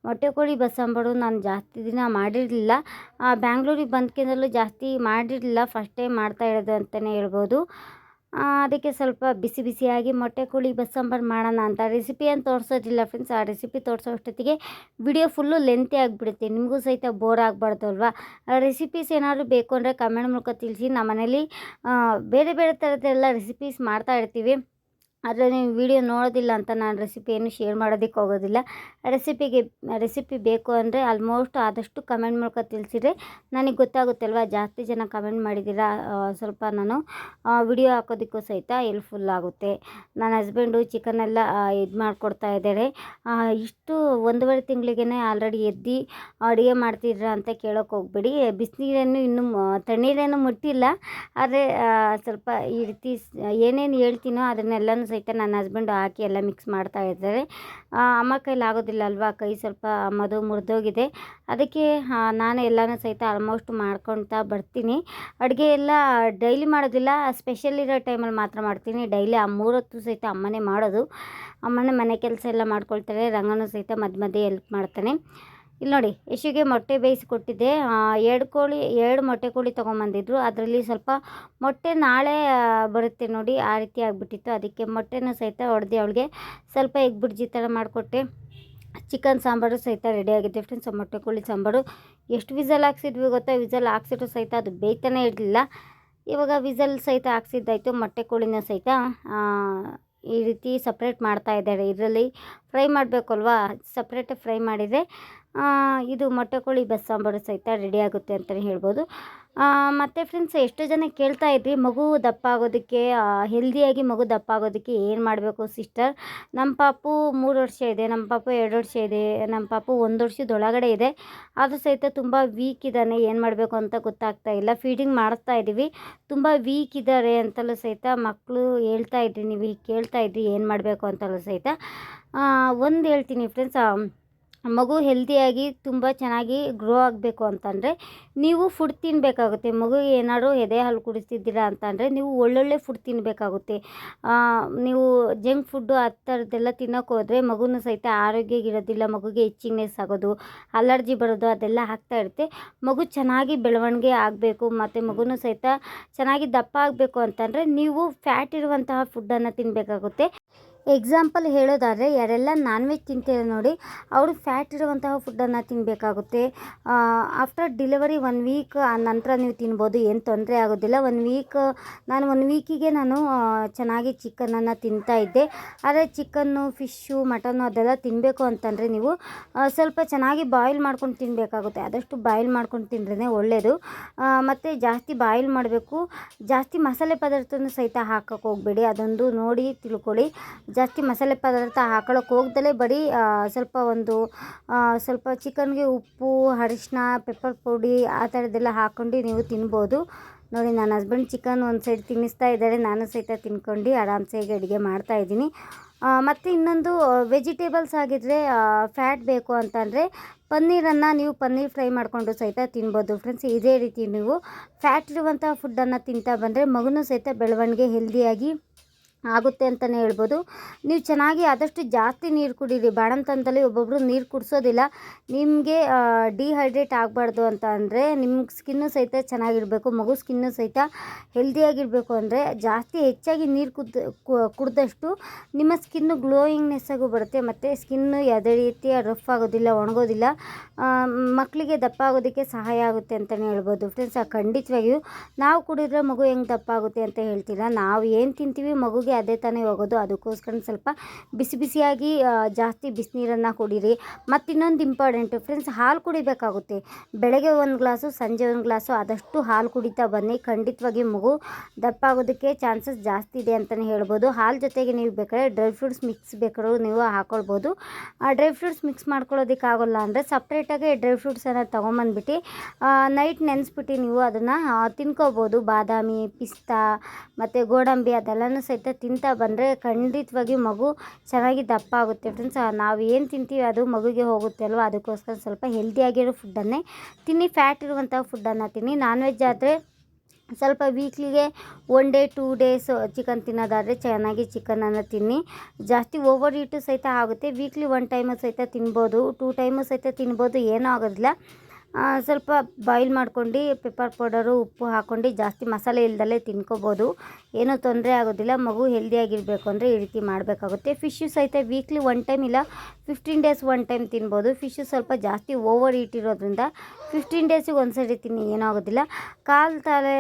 ಮೊಟ್ಟೆ ಕೋಳಿ ಬಸ್ಸಾಂಬಾರು ನಾನು ಜಾಸ್ತಿ ದಿನ ಮಾಡಿರಲಿಲ್ಲ. ಬ್ಯಾಂಗ್ಳೂರಿಗೆ ಬಂದ್ಕಿಂದಲೂ ಜಾಸ್ತಿ ಮಾಡಿರಲಿಲ್ಲ. ಫಸ್ಟ್ ಟೈಮ್ ಮಾಡ್ತಾ ಇರೋದು ಅಂತಲೇ ಹೇಳ್ಬೋದು. ಅದಕ್ಕೆ ಸ್ವಲ್ಪ ಬಿಸಿ ಬಿಸಿಯಾಗಿ ಮೊಟ್ಟೆ ಕೋಳಿ ಬಸ್ಸಾಂಬಾರು ಮಾಡೋಣ ಅಂತ ರೆಸಿಪಿ ಏನು ತೋರಿಸೋದಿಲ್ಲ ಫ್ರೆಂಡ್ಸ್ ಆ ರೆಸಿಪಿ ತೋರಿಸೋ ಅಷ್ಟೊತ್ತಿಗೆ ವಿಡಿಯೋ ಫುಲ್ಲು ಲೆಂತಿ ಆಗಿಬಿಡುತ್ತೆ. ನಿಮಗೂ ಸಹಿತ ಬೋರ್ ಆಗಬಾರ್ದು ಅಲ್ವಾ? ರೆಸಿಪೀಸ್ ಏನಾದರೂ ಬೇಕು ಅಂದರೆ ಕಮೆಂಟ್ ಮೂಲಕ ತಿಳಿಸಿ. ನಮ್ಮ ಮನೇಲಿ ಬೇರೆ ಬೇರೆ ಥರದ್ದೆಲ್ಲ ರೆಸಿಪೀಸ್ ಮಾಡ್ತಾ ಇರ್ತೀವಿ. ಆದರೆ ನೀವು ವಿಡಿಯೋ ನೋಡೋದಿಲ್ಲ ಅಂತ ನಾನು ರೆಸಿಪಿಯನ್ನು ಶೇರ್ ಮಾಡೋದಕ್ಕೆ ಹೋಗೋದಿಲ್ಲ. ರೆಸಿಪಿಗೆ ರೆಸಿಪಿ ಬೇಕು ಅಂದರೆ ಆಲ್ಮೋಸ್ಟ್ ಆದಷ್ಟು ಕಮೆಂಟ್ ಮೂಲಕ ತಿಳಿಸಿದ್ರೆ ನನಗೆ ಗೊತ್ತಾಗುತ್ತಲ್ವ? ಜಾಸ್ತಿ ಜನ ಕಮೆಂಟ್ ಮಾಡಿದ್ದೀರಾ? ಸ್ವಲ್ಪ ನಾನು ವಿಡಿಯೋ ಹಾಕೋದಕ್ಕೂ ಸಹಿತ ಹೆಲ್ಪ್ಫುಲ್ ಆಗುತ್ತೆ. ನನ್ನ ಹಸ್ಬೆಂಡು ಚಿಕನ್ ಎಲ್ಲ ಇದು ಮಾಡಿಕೊಡ್ತಾ ಇದ್ದಾರೆ. ಇಷ್ಟು ಒಂದೂವರೆ ತಿಂಗಳಿಗೆ ಆಲ್ರೆಡಿ ಎದ್ದು ಅಡುಗೆ ಮಾಡ್ತಿದ್ರ ಅಂತ ಕೇಳೋಕೆ ಹೋಗ್ಬೇಡಿ. ಬಿಸಿನೀರನ್ನು ಇನ್ನೂ ತಣ್ಣೀರೇನು ಮುಟ್ಟಿಲ್ಲ ಆದರೆ ಸ್ವಲ್ಪ ಈ ರೀತಿ ಏನೇನು ಹೇಳ್ತೀನೋ ಅದನ್ನೆಲ್ಲನೂ ಸಹಿತ ನನ್ನ ಹಸ್ಬೆಂಡು ಹಾಕಿ ಎಲ್ಲ ಮಿಕ್ಸ್ ಮಾಡ್ತಾ ಇದ್ದಾರೆ. ಅಮ್ಮ ಕೈಲಿ ಆಗೋದಿಲ್ಲ ಅಲ್ವಾ? ಕೈ ಸ್ವಲ್ಪ ಅಮ್ಮದು ಮುರಿದೋಗಿದೆ. ಅದಕ್ಕೆ ನಾನು ಎಲ್ಲನೂ ಸಹಿತ ಆಲ್ಮೋಸ್ಟ್ ಮಾಡ್ಕೊಳ್ತಾ ಬರ್ತೀನಿ. ಅಡುಗೆ ಎಲ್ಲ ಡೈಲಿ ಮಾಡೋದಿಲ್ಲ ಸ್ಪೆಷಲ್ ಇರೋ ಟೈಮಲ್ಲಿ ಮಾತ್ರ ಮಾಡ್ತೀನಿ. ಡೈಲಿ ಆ ಮೂರೊತ್ತು ಸಹಿತ ಅಮ್ಮನೇ ಮಾಡೋದು. ಅಮ್ಮನೇ ಮನೆ ಕೆಲಸ ಎಲ್ಲ ಮಾಡ್ಕೊಳ್ತಾರೆ. ರಂಗನೂ ಸಹಿತ ಮಧ್ಯ ಮಧ್ಯೆ ಹೆಲ್ಪ್ ಮಾಡ್ತಾನೆ. ಇಲ್ಲಿ ನೋಡಿ ಯಶುಗೆ ಮೊಟ್ಟೆ ಬೇಯಿಸಿ ಕೊಟ್ಟಿದ್ದೆ. ಎರಡು ಕೋಳಿ, ಎರಡು ಮೊಟ್ಟೆ ಕೋಳಿ ತೊಗೊಂಬಂದಿದ್ರು ಅದರಲ್ಲಿ ಸ್ವಲ್ಪ ಮೊಟ್ಟೆ ನಾಳೆ ಬರುತ್ತೆ ನೋಡಿ, ಆ ರೀತಿ ಆಗಿಬಿಟ್ಟಿತ್ತು. ಅದಕ್ಕೆ ಮೊಟ್ಟೆನೂ ಸಹಿತ ಹೊಡೆದು ಅವಳಿಗೆ ಸ್ವಲ್ಪ ಎಗ್ ಬುರ್ಜಿ ಥರ ಮಾಡಿಕೊಟ್ಟೆ. ಚಿಕನ್ ಸಾಂಬಾರು ಸಹಿತ ರೆಡಿಯಾಗಿದೆ ಫ್ರೆಂಡ್ಸ್ ಮೊಟ್ಟೆ ಕೋಳಿ ಸಾಂಬಾರು. ಎಷ್ಟು ವಿಸಲ್ ಹಾಕ್ಸಿದ್ವಿ ಗೊತ್ತಾ? ವಿಸಲ್ ಹಾಕ್ಸಿದ್ರು ಸಹಿತ ಅದು ಬೇಯ್ತಾನೆ ಇರಲಿಲ್ಲ. ಇವಾಗ ವಿಸಲ್ ಸಹಿತ ಹಾಕ್ಸಿದ್ದಾಯಿತು, ಮೊಟ್ಟೆ ಕೋಳಿನ ಸಹಿತ. ಈ ರೀತಿ ಸಪ್ರೇಟ್ ಮಾಡ್ತಾ ಇದ್ದಾರೆ. ಇದರಲ್ಲಿ ಫ್ರೈ ಮಾಡಬೇಕಲ್ವಾ? ಸಪ್ರೇಟ್ ಫ್ರೈ ಮಾಡಿದರೆ ಇದು ಮೊಟ್ಟೆ ಕೋಳಿ ಬಸ್ಸಾಂಬಾರು ಸಹಿತ ರೆಡಿ ಆಗುತ್ತೆ ಅಂತಲೇ ಹೇಳ್ಬೋದು. ಮತ್ತು ಫ್ರೆಂಡ್ಸ್ ಎಷ್ಟು ಜನ ಕೇಳ್ತಾ ಇದ್ರಿ ಮಗು ದಪ್ಪ ಆಗೋದಕ್ಕೆ ಹೆಲ್ದಿಯಾಗಿ ಮಗು ದಪ್ಪ ಆಗೋದಕ್ಕೆ ಏನು ಮಾಡಬೇಕು ಸಿಸ್ಟರ್ ನಮ್ಮ ಪಾಪು ಮೂರು ವರ್ಷ ಇದೆ ನಮ್ಮ ಪಾಪು ಎರಡು ವರ್ಷ ಇದೆ ನಮ್ಮ ಪಾಪು ಒಂದು ವರ್ಷದ ಒಳಗಡೆ ಇದೆ. ಆದರೂ ಸಹಿತ ತುಂಬ ವೀಕ್ ಇದ್ದಾನೆ, ಏನು ಮಾಡಬೇಕು ಅಂತ ಗೊತ್ತಾಗ್ತಾ ಇಲ್ಲ. ಫೀಡಿಂಗ್ ಮಾಡಿಸ್ತಾ ಇದ್ದೀವಿ. ತುಂಬ ವೀಕ್ ಇದ್ದಾರೆ ಅಂತಲೂ ಸಹಿತ ಮಕ್ಕಳು ಹೇಳ್ತಾ ಇದ್ರಿ, ನೀವು ಕೇಳ್ತಾ ಇದ್ರಿ, ಏನು ಮಾಡಬೇಕು ಅಂತಲೂ ಸಹಿತ. ಒಂದು ಹೇಳ್ತೀನಿ ಫ್ರೆಂಡ್ಸ್ ಮಗು ಹೆಲ್ದಿಯಾಗಿ ತುಂಬ ಚೆನ್ನಾಗಿ ಗ್ರೋ ಆಗಬೇಕು ಅಂತಂದರೆ ನೀವು ಫುಡ್ ತಿನ್ನಬೇಕಾಗುತ್ತೆ ಮಗುಗೆ ಏನಾದ್ರು ಎದೆ ಹಾಲು ಕುಡಿಸ್ತಿದ್ದೀರಾ ಅಂತಂದರೆ ನೀವು ಒಳ್ಳೊಳ್ಳೆ ಫುಡ್ ತಿನ್ನಬೇಕಾಗುತ್ತೆ ನೀವು ಜಂಕ್ ಫುಡ್ಡು ಆ ಥರದ್ದೆಲ್ಲ ತಿನ್ನೋಕೆ ಹೋದರೆ ಮಗುನೂ ಸಹಿತ ಆರೋಗ್ಯ ಇರೋದಿಲ್ಲ ಮಗುಗೆ ಇಚ್ಚಿಂಗ್ನೆಸ್ ಆಗೋದು ಅಲರ್ಜಿ ಬರೋದು ಅದೆಲ್ಲ ಆಗ್ತಾ ಇರುತ್ತೆ. ಮಗು ಚೆನ್ನಾಗಿ ಬೆಳವಣಿಗೆ ಆಗಬೇಕು, ಮತ್ತು ಮಗುನೂ ಸಹಿತ ಚೆನ್ನಾಗಿ ದಪ್ಪ ಆಗಬೇಕು ಅಂತಂದರೆ ನೀವು ಫ್ಯಾಟ್ ಇರುವಂತಹ ಫುಡ್ಡನ್ನು ತಿನ್ನಬೇಕಾಗುತ್ತೆ ಎಕ್ಸಾಂಪಲ್ ಹೇಳೋದಾದರೆ ಯಾರೆಲ್ಲ ನಾನ್ ವೆಜ್ ತಿಂತೀರ ನೋಡಿ ಅವರು ಫ್ಯಾಟ್ ಇರುವಂತಹ ಫುಡ್ಡನ್ನು ತಿನ್ನಬೇಕಾಗುತ್ತೆ ಆಫ್ಟರ್ ಡಿಲಿವರಿ ಒನ್ ವೀಕ್ ನಂತರ ನೀವು ತಿನ್ಬೋದು ಏನು ತೊಂದರೆ ಆಗೋದಿಲ್ಲ. ಒನ್ ವೀಕ್ ನಾನು ಒನ್ ವೀಕಿಗೆ ನಾನು ಆ, ಚೆನ್ನಾಗಿ ಚಿಕನನ್ನು ತಿಂತಾ ಇದ್ದೆ. ಆದರೆ ಚಿಕನ್ನು ಫಿಶ್ಶು ಮಟನ್ನು ಅದೆಲ್ಲ ತಿನ್ನಬೇಕು ಅಂತಂದರೆ ನೀವು ಸ್ವಲ್ಪ ಚೆನ್ನಾಗಿ ಬಾಯ್ಲ್ ಮಾಡ್ಕೊಂಡು ತಿನ್ನಬೇಕಾಗುತ್ತೆ ಆದಷ್ಟು ಬಾಯ್ಲ್ ಮಾಡ್ಕೊಂಡು ತಿಂದ್ರೇ ಒಳ್ಳೆಯದು ಮತ್ತು ಜಾಸ್ತಿ ಬಾಯ್ಲ್ ಮಾಡಬೇಕು. ಜಾಸ್ತಿ ಮಸಾಲೆ ಪದಾರ್ಥನೂ ಸಹಿತ ಹಾಕೋಕೆ ಹೋಗಬೇಡಿ. ಅದೊಂದು ನೋಡಿ ತಿಳ್ಕೊಳ್ಳಿ. ಜಾಸ್ತಿ ಮಸಾಲೆ ಪದಾರ್ಥ ಹಾಕೊಳ್ಳೋಕೆ ಹೋಗ್ದಲೇ ಬರೀ ಸ್ವಲ್ಪ ಒಂದು ಸ್ವಲ್ಪ ಚಿಕನ್ಗೆ ಉಪ್ಪು ಅರಿಶಿನ ಪೆಪ್ಪರ್ ಪುಡಿ ಆ ಥರದ್ದೆಲ್ಲ ಹಾಕ್ಕೊಂಡು ನೀವು ತಿನ್ಬೋದು. ನೋಡಿ, ನನ್ನ ಹಸ್ಬೆಂಡ್ ಚಿಕನ್ ಒಂದು ಸೈಡ್ ತಿನ್ನಿಸ್ತಾ ಇದ್ದಾರೆ, ನಾನು ಸಹಿತ ತಿನ್ಕೊಂಡು ಆರಾಮ್ಸೆ ಈಗ ಅಡುಗೆ ಮಾಡ್ತಾ ಇದ್ದೀನಿ. ಮತ್ತು ಇನ್ನೊಂದು ವೆಜಿಟೇಬಲ್ಸ್ ಆಗಿದ್ದರೆ ಫ್ಯಾಟ್ ಬೇಕು ಅಂತಂದರೆ ಪನ್ನೀರನ್ನು ನೀವು ಪನ್ನೀರ್ ಫ್ರೈ ಮಾಡಿಕೊಂಡು ಸಹಿತ ತಿನ್ಬೋದು. ಫ್ರೆಂಡ್ಸ್ ಇದೇ ರೀತಿ ನೀವು ಫ್ಯಾಟ್ ಇರುವಂಥ ಫುಡ್ಡನ್ನು ತಿಂತಾ ಬಂದರೆ ಮಗುನೂ ಸಹಿತ ಬೆಳವಣಿಗೆ ಹೆಲ್ದಿಯಾಗಿ ಆಗುತ್ತೆ ಅಂತಲೇ ಹೇಳ್ಬೋದು. ನೀವು ಚೆನ್ನಾಗಿ ಆದಷ್ಟು ಜಾಸ್ತಿ ನೀರು ಕುಡೀರಿ. ಬಾಣಂತನದಲ್ಲಿ ಒಬ್ಬೊಬ್ಬರು ನೀರು ಕುಡಿಸೋದಿಲ್ಲ. ನಿಮಗೆ ಡಿಹೈಡ್ರೇಟ್ ಆಗಬಾರ್ದು ಅಂತ ಅಂದರೆ ನಿಮ್ಮ ಸ್ಕಿನ್ನು ಸಹಿತ ಚೆನ್ನಾಗಿರಬೇಕು, ಮಗು ಸ್ಕಿನ್ನು ಸಹಿತ ಹೆಲ್ದಿಯಾಗಿರಬೇಕು ಅಂದರೆ ಜಾಸ್ತಿ ಹೆಚ್ಚಾಗಿ ನೀರು ಕುದ್ ಕುಡ್ದಷ್ಟು ನಿಮ್ಮ ಸ್ಕಿನ್ನು ಗ್ಲೋಯಿಂಗ್ನೆಸ್ ಆಗು ಬರುತ್ತೆ. ಮತ್ತು ಸ್ಕಿನ್ನು ಯಾವುದೇ ರೀತಿಯ ರಫ್ ಆಗೋದಿಲ್ಲ, ಒಣಗೋದಿಲ್ಲ ಮಕ್ಕಳಿಗೆ ದಪ್ಪ ಆಗೋದಕ್ಕೆ ಸಹಾಯ ಆಗುತ್ತೆ ಅಂತಲೇ ಹೇಳ್ಬೋದು. ಫ್ರೆಂಡ್ಸ್ ಖಂಡಿತವಾಗಿಯೂ ನಾವು ಕುಡಿದ್ರೆ ಮಗು ಹೆಂಗೆ ದಪ್ಪ ಆಗುತ್ತೆ ಅಂತ ಹೇಳ್ತೀರಾ? ನಾವು ಏನು ತಿಂತೀವಿ ಮಗುಗೆ ಅದೇ ತಾನೇ ಹೋಗೋದು. ಅದಕ್ಕೋಸ್ಕರ ಸ್ವಲ್ಪ ಬಿಸಿ ಬಿಸಿಯಾಗಿ ಜಾಸ್ತಿ ಬಿಸಿನೀರನ್ನು ಕುಡೀರಿ. ಮತ್ತು ಇನ್ನೊಂದು ಇಂಪಾರ್ಟೆಂಟ್ ಫ್ರೆಂಡ್ಸ್ ಹಾಲು ಕುಡಿಬೇಕಾಗುತ್ತೆ. ಬೆಳಗ್ಗೆ ಒಂದು ಗ್ಲಾಸು, ಸಂಜೆ ಒಂದು ಗ್ಲಾಸು, ಆದಷ್ಟು ಹಾಲು ಕುಡಿತಾ ಬನ್ನಿ. ಖಂಡಿತವಾಗಿ ಮಗು ದಪ್ಪ ಆಗೋದಕ್ಕೆ ಚಾನ್ಸಸ್ ಜಾಸ್ತಿ ಇದೆ ಅಂತಲೇ ಹೇಳ್ಬೋದು. ಹಾಲು ಜೊತೆಗೆ ನೀವು ಬೇಕಾದ್ರೆ ಡ್ರೈ ಫ್ರೂಟ್ಸ್ ಮಿಕ್ಸ್ ಬೇಕಾದ್ರೂ ನೀವು ಹಾಕ್ಕೊಳ್ಬೋದು ಆ ಡ್ರೈ ಫ್ರೂಟ್ಸ್ ಮಿಕ್ಸ್ ಮಾಡ್ಕೊಳ್ಳೋದಕ್ಕೆ ಆಗೋಲ್ಲ ಅಂದರೆ ಸಪ್ರೇಟಾಗಿ ಡ್ರೈ ಫ್ರೂಟ್ಸನ್ನು ತೊಗೊಂಬಂದ್ಬಿಟ್ಟು ನೈಟ್ ನೆನೆಸ್ಬಿಟ್ಟು ನೀವು ಅದನ್ನು ತಿನ್ಕೋಬೋದು. ಬಾದಾಮಿ, ಪಿಸ್ತಾ, ಮತ್ತು ಗೋಡಂಬಿ ಅದೆಲ್ಲನೂ ಸಹಿತ ತಿಂತಾ ಬಂದರೆ ಖಂಡಿತವಾಗಿ ಮಗು ಚೆನ್ನಾಗಿ ದಪ್ಪ ಆಗುತ್ತೆ ಫ್ರೆಂಡ್ಸ್ ನಾವು ಏನು ತಿಂತೀವಿ ಅದು ಮಗುಗೆ ಹೋಗುತ್ತೆ ಅಲ್ವಾ? ಅದಕ್ಕೋಸ್ಕರ ಸ್ವಲ್ಪ ಹೆಲ್ದಿಯಾಗಿರೋ ಫುಡ್ಡನ್ನೇ ತಿನ್ನಿ. ಫ್ಯಾಟ್ ಇರುವಂಥ ಫುಡ್ಡನ್ನು ತಿನ್ನಿ. ನಾನ್ ವೆಜ್ ಆದರೆ ಸ್ವಲ್ಪ ವೀಕ್ಲಿಗೆ one day two days chicken ತಿನ್ನೋದಾದರೆ ಚೆನ್ನಾಗಿ ಚಿಕನನ್ನು ತಿನ್ನಿ. ಜಾಸ್ತಿ ಓವರ್ ಈಟು ಸಹಿತ ಆಗುತ್ತೆ. ವೀಕ್ಲಿ ಒನ್ ಟೈಮು ಸಹಿತ ತಿನ್ಬೋದು ಟೂ ಟೈಮು ಸಹಿತ ತಿನ್ಬೋದು ಏನೂ ಆಗೋದಿಲ್ಲ. ಸ್ವಲ್ಪ ಬಾಯ್ಲ್ ಮಾಡ್ಕೊಂಡು ಪೆಪ್ಪರ್ ಪೌಡರು ಉಪ್ಪು ಹಾಕ್ಕೊಂಡು ಜಾಸ್ತಿ ಮಸಾಲೆ ಇಲ್ದಲೇ ತಿನ್ಕೋಬೋದು. ಏನೂ ತೊಂದರೆ ಆಗೋದಿಲ್ಲ. ಮಗು ಹೆಲ್ದಿಯಾಗಿರಬೇಕು ಅಂದರೆ ಈ ರೀತಿ ಮಾಡಬೇಕಾಗುತ್ತೆ. ಫಿಶ್ಶು ಸಹಿತ ವೀಕ್ಲಿ ಒನ್ ಟೈಮ್ ಇಲ್ಲ ಫಿಫ್ಟೀನ್ ಡೇಸ್ ಒನ್ ಟೈಮ್ ತಿನ್ಬೋದು. ಫಿಶ್ಶು ಸ್ವಲ್ಪ ಜಾಸ್ತಿ ಓವರ್ ಈಟ್ ಇರೋದ್ರಿಂದ ಫಿಫ್ಟೀನ್ ಡೇಸಿಗೆ ಒಂದು ಸರಿ ತಿನ್ನಿ, ಏನೂ ಆಗೋದಿಲ್ಲ. ಕಾಲು ತಲೆ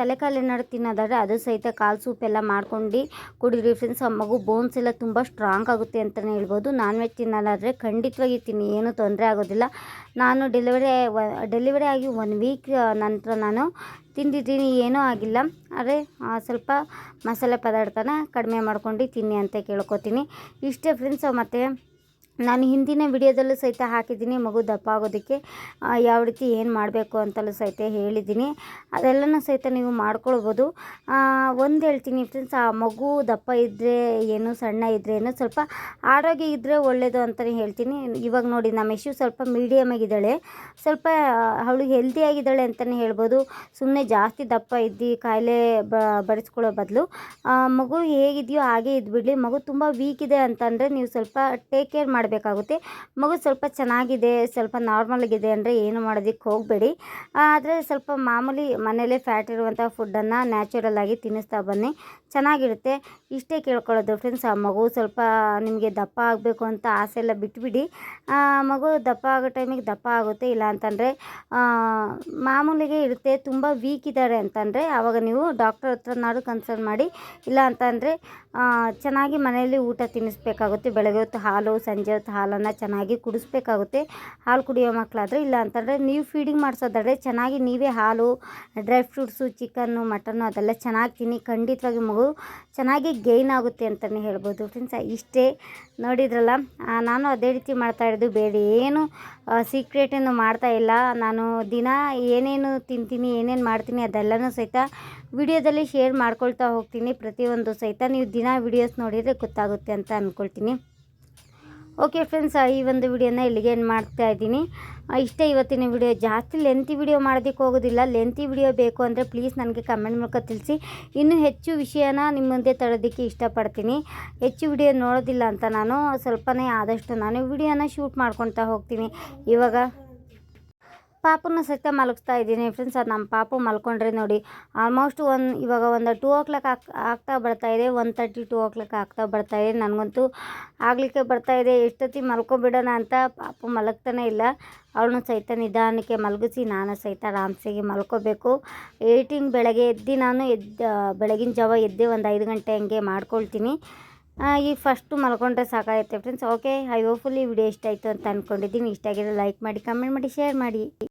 ತಲೆಕಾಲು ಏನಾದ್ರು ತಿನ್ನೋದಾದರೆ ಅದು ಸಹಿತ ಕಾಲು ಸೂಪ್ ಎಲ್ಲ ಮಾಡ್ಕೊಂಡು ಕುಡಿರಿ ಫ್ರೆಂಡ್ಸ್ ಆ ಮಗು ಬೋನ್ಸ್ ಎಲ್ಲ ತುಂಬ ಸ್ಟ್ರಾಂಗ್ ಆಗುತ್ತೆ ಅಂತಲೇ ಹೇಳ್ಬೋದು. ನಾನ್ ವೆಜ್ ತಿನ್ನೋದಾದರೆ ಖಂಡಿತವಾಗಿ ತಿನ್ನಿ, ಏನೂ ತೊಂದರೆ ಆಗೋದಿಲ್ಲ. ನಾನು ಡೆಲಿವರಿ ಡೆಲಿವರಿ ಆಗಿ ಒನ್ ವೀಕ್ ನಂತರ ನಾನು ತಿಂದಿದ್ದೀನಿ, ಏನೂ ಆಗಿಲ್ಲ. ಆದರೆ ಸ್ವಲ್ಪ ಮಸಾಲೆ ಪದಾರ್ಥನ ಕಡಿಮೆ ಮಾಡ್ಕೊಂಡು ತಿನ್ನಿ ಅಂತ ಕೇಳ್ಕೊತೀನಿ. ಇಷ್ಟೇ ಫ್ರೆಂಡ್ಸ್ ಮತ್ತು ನಾನು ಹಿಂದಿನ ವಿಡಿಯೋದಲ್ಲೂ ಸಹಿತ ಹಾಕಿದ್ದೀನಿ, ಮಗು ದಪ್ಪ ಆಗೋದಕ್ಕೆ ಯಾವ ರೀತಿ ಏನು ಮಾಡಬೇಕು ಅಂತಲೂ ಸಹಿತ ಹೇಳಿದ್ದೀನಿ. ಅದೆಲ್ಲನೂ ಸಹಿತ ನೀವು ಮಾಡ್ಕೊಳ್ಬೋದು. ಒಂದು ಹೇಳ್ತೀನಿ ಫ್ರೆಂಡ್ಸ್ ಆ ಮಗು ದಪ್ಪ ಇದ್ದರೆ ಏನು, ಸಣ್ಣ ಇದ್ದರೆ ಏನು, ಸ್ವಲ್ಪ ಆರೋಗ್ಯ ಇದ್ದರೆ ಒಳ್ಳೆಯದು ಅಂತಲೇ ಹೇಳ್ತೀನಿ. ಇವಾಗ ನೋಡಿ, ನಮ್ಮ ಯಶು ಸ್ವಲ್ಪ ಮೀಡಿಯಮ್ ಆಗಿದ್ದಾಳೆ. ಸ್ವಲ್ಪ ಅವಳು ಹೆಲ್ದಿ ಆಗಿದ್ದಾಳೆ ಅಂತಲೇ ಹೇಳ್ಬೋದು. ಸುಮ್ಮನೆ ಜಾಸ್ತಿ ದಪ್ಪ ಇದ್ದು, ಕಾಯಿಲೆ ಬ, ಬಡಿಸ್ಕೊಳ್ಳೋ ಬದಲು. ಮಗು ಹೇಗಿದೆಯೋ ಹಾಗೆ ಇದ್ಬಿಡಲಿ. ಮಗು ತುಂಬ ವೀಕ್ ಇದೆ ಅಂತಂದರೆ ನೀವು ಸ್ವಲ್ಪ ಟೇಕ್ ಕೇರ್ ಮಾಡಬೇಕಾಗುತ್ತೆ. ಮಗು ಸ್ವಲ್ಪ ಚೆನ್ನಾಗಿದೆ, ಸ್ವಲ್ಪ ನಾರ್ಮಲ್ ಆಗಿದೆ ಅಂದರೆ ಏನು ಮಾಡೋದಕ್ಕೆ ಹೋಗಬೇಡಿ. ಆದರೆ ಸ್ವಲ್ಪ ಮಾಮೂಲಿ ಮನೇಲೇ ಫ್ಯಾಟ್ ಇರುವಂಥ ಫುಡ್ಡನ್ನು ನ್ಯಾಚುರಲ್ ಆಗಿ ತಿನ್ನಿಸ್ತಾ ಬನ್ನಿ. ಚೆನ್ನಾಗಿರುತ್ತೆ. ಇಷ್ಟೇ ಕೇಳ್ಕೊಳ್ಳೋದು ಫ್ರೆಂಡ್ಸ್ ಆ ಮಗು ಸ್ವಲ್ಪ ನಿಮಗೆ ದಪ್ಪ ಆಗಬೇಕು ಅಂತ ಆಸೆ ಎಲ್ಲ ಬಿಟ್ಬಿಡಿ. ಮಗು ದಪ್ಪ ಆಗೋ ಟೈಮಿಗೆ ದಪ್ಪ ಆಗುತ್ತೆ. ಇಲ್ಲ ಅಂತಂದರೆ ಮಾಮೂಲಿಗೆ ಇರುತ್ತೆ, ತುಂಬ ವೀಕ್ ಇದ್ದಾರೆ ಅಂತಂದರೆ ಆವಾಗ ನೀವು ಡಾಕ್ಟರ್ ಹತ್ರನಾದ್ರು ಕನ್ಸಲ್ಟ್ ಮಾಡಿ. ಇಲ್ಲ ಅಂತಂದರೆ ಚೆನ್ನಾಗಿ ಮನೆಯಲ್ಲಿ ಊಟ ತಿನ್ನಿಸ್ಬೇಕಾಗುತ್ತೆ. ಬೆಳಗ್ಗೆ ಹೊತ್ತು ಹಾಲು, ಸಂಜೆ ಹೊತ್ತು ಹಾಲನ್ನು ಚೆನ್ನಾಗಿ ಕುಡಿಸ್ಬೇಕಾಗುತ್ತೆ. ಹಾಲು ಕುಡಿಯೋ ಮಕ್ಕಳಾದರೆ ಇಲ್ಲ ಅಂತಂದರೆ ನೀವು ಫೀಡಿಂಗ್ ಮಾಡಿಸೋದಾದ್ರೆ ಚೆನ್ನಾಗಿ ನೀವೇ ಹಾಲು ಡ್ರೈ ಫ್ರೂಟ್ಸು ಚಿಕನ್ನು ಮಟನ್ನು ಅದೆಲ್ಲ ಚೆನ್ನಾಗಿ ತಿನ್ನಿ. ಖಂಡಿತವಾಗಿ ಮಗು ಚೆನ್ನಾಗಿ ಗೈನ್ ಆಗುತ್ತೆ ಅಂತಲೇ ಹೇಳ್ಬೋದು. ಫ್ರೆಂಡ್ಸ್ ಇಷ್ಟೇ. ನೋಡಿದ್ರಲ್ಲ ನಾನು ಅದೇ ರೀತಿ ಮಾಡ್ತಾ ಇರೋದು. ಬೇಡ ಏನು ಸೀಕ್ರೆಟನ್ನು ಮಾಡ್ತಾ ಇಲ್ಲ. ನಾನು ದಿನ ಏನೇನು ತಿಂತೀನಿ, ಏನೇನು ಮಾಡ್ತೀನಿ ಅದೆಲ್ಲನೂ ಸಹಿತ ವಿಡಿಯೋದಲ್ಲಿ ಶೇರ್ ಮಾಡ್ಕೊಳ್ತಾ ಹೋಗ್ತೀನಿ. ಪ್ರತಿಯೊಂದು ಸಹಿತ ನೀವು ದಿನ ವಿಡಿಯೋಸ್ ನೋಡಿದರೆ ಗೊತ್ತಾಗುತ್ತೆ ಅಂತ ಅಂದ್ಕೊಳ್ತೀನಿ ಓಕೆ ಫ್ರೆಂಡ್ಸ್ ಈ ಒಂದು ವಿಡಿಯೋನ ಇಲ್ಲಿಗೆ ಏನು ಮಾಡ್ತಾ ಇದ್ದೀನಿ. ಇಷ್ಟೇ ಇವತ್ತಿನ ವಿಡಿಯೋ, ಜಾಸ್ತಿ ಲೆಂತಿ ವಿಡಿಯೋ ಮಾಡೋದಕ್ಕೆ ಹೋಗೋದಿಲ್ಲ. ಲೆಂತಿ ವಿಡಿಯೋ ಬೇಕು ಅಂದರೆ ಪ್ಲೀಸ್ ನನಗೆ ಕಮೆಂಟ್ ಮೂಲಕ ತಿಳಿಸಿ. ಇನ್ನೂ ಹೆಚ್ಚು ವಿಷಯನ ನಿಮ್ಮ ಮುಂದೆ ತಡೋದಕ್ಕೆ ಇಷ್ಟಪಡ್ತೀನಿ. ಹೆಚ್ಚು ವಿಡಿಯೋ ನೋಡೋದಿಲ್ಲ ಅಂತ ನಾನು, ಸ್ವಲ್ಪನೇ ಆದಷ್ಟು ನಾನು ವಿಡಿಯೋನ ಶೂಟ್ ಮಾಡ್ಕೊತಾ ಹೋಗ್ತೀನಿ. ಇವಾಗ ಪಾಪುನ ಸಹಿತ ಮಲಗಿಸ್ತಾ ಇದ್ದೀನಿ ಫ್ರೆಂಡ್ಸ್ ಅದು ನಮ್ಮ ಪಾಪು ಮಲ್ಕೊಂಡ್ರೆ ನೋಡಿ. ಆಲ್ಮೋಸ್ಟ್ ಒಂದು, ಇವಾಗ ಒಂದು ಟೂ ಓ ಕ್ಲಾಕ್ ಆಗ್ ಆಗ್ತಾ ಬರ್ತಾ ಇದೆ. One thirty two o'clock ಆಗ್ತಾ ಇದೆ. ನನಗಂತೂ ಆಗಲಿಕ್ಕೆ ಬರ್ತಾ ಇದೆ. ಎಷ್ಟೊತ್ತಿ ಮಲ್ಕೊಬಿಡೋಣ ಅಂತ ಪಾಪು ಮಲಗ್ತಾನೆ ಇಲ್ಲ. ಅವಳನ್ನು ಸಹಿತ ನಿಧಾನಕ್ಕೆ ಮಲಗಿಸಿ ನಾನು ಸಹಿತ ಆರಾಮ್ಸೆಗೆ ಮಲ್ಕೋಬೇಕು. ಏಯ್ಟಿಂಗ್ ಬೆಳಗ್ಗೆ ಎದ್ದು ನಾನು ಎದ್ದು, ಬೆಳಗಿನ ಜಾವ ಎದ್ದೆ ಒಂದು ಐದು ಗಂಟೆ ಹಂಗೆ ಮಾಡ್ಕೊಳ್ತೀನಿ. ಈ ಫಸ್ಟು ಮಲ್ಕೊಂಡ್ರೆ ಸಾಕಾಗುತ್ತೆ friends okay I hopefully video ಇಷ್ಟ ಆಯಿತು ಅಂತ ಅಂದ್ಕೊಂಡಿದ್ದೀನಿ ಇಷ್ಟ ಆಗಿದ್ರೆ ಲೈಕ್ ಮಾಡಿ ಕಮೆಂಟ್ ಮಾಡಿ ಶೇರ್ ಮಾಡಿ.